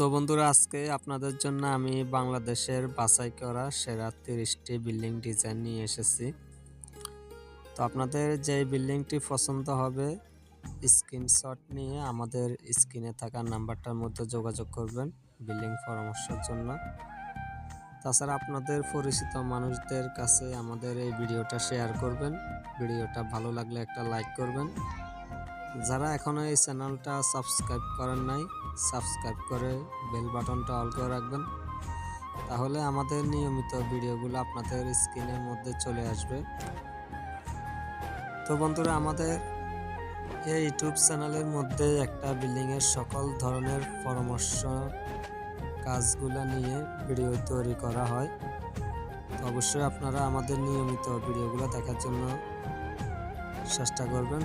তো বন্ধুরা, আজকে আপনাদের জন্য আমি বাংলাদেশের বাছাই করা সেরা তিরিশটি বিল্ডিং ডিজাইন নিয়ে এসেছি। তো আপনাদের যে বিল্ডিংটি পছন্দ হবে, স্ক্রিনশট নিয়ে আমাদের স্ক্রিনে থাকা নাম্বারটার মধ্যে যোগাযোগ করবেন বিল্ডিং পরামর্শের জন্য। তাছাড়া আপনাদের পরিচিত মানুষদের কাছে আমাদের এই ভিডিওটা শেয়ার করবেন, ভিডিওটা ভালো লাগলে একটা লাইক করবেন। যারা এখনও এই চ্যানেলটা সাবস্ক্রাইব করেন নাই সাবস্ক্রাইব করে বেল বাটনটা অল করে রাখবেন। তাহলে আমাদের নিয়মিত ভিডিওগুলো আপনাদের স্ক্রিনের মধ্যে চলে আসবে। তো বন্ধুরা, আমাদের এই ইউটিউব চ্যানেলের মধ্যে একটা বিল্ডিংয়ের সকল ধরনের পরামর্শ কাজগুলো নিয়ে ভিডিও তৈরি করা হয়। তো অবশ্যই আপনারা আমাদের নিয়মিত ভিডিওগুলো দেখার জন্য চেষ্টা করবেন।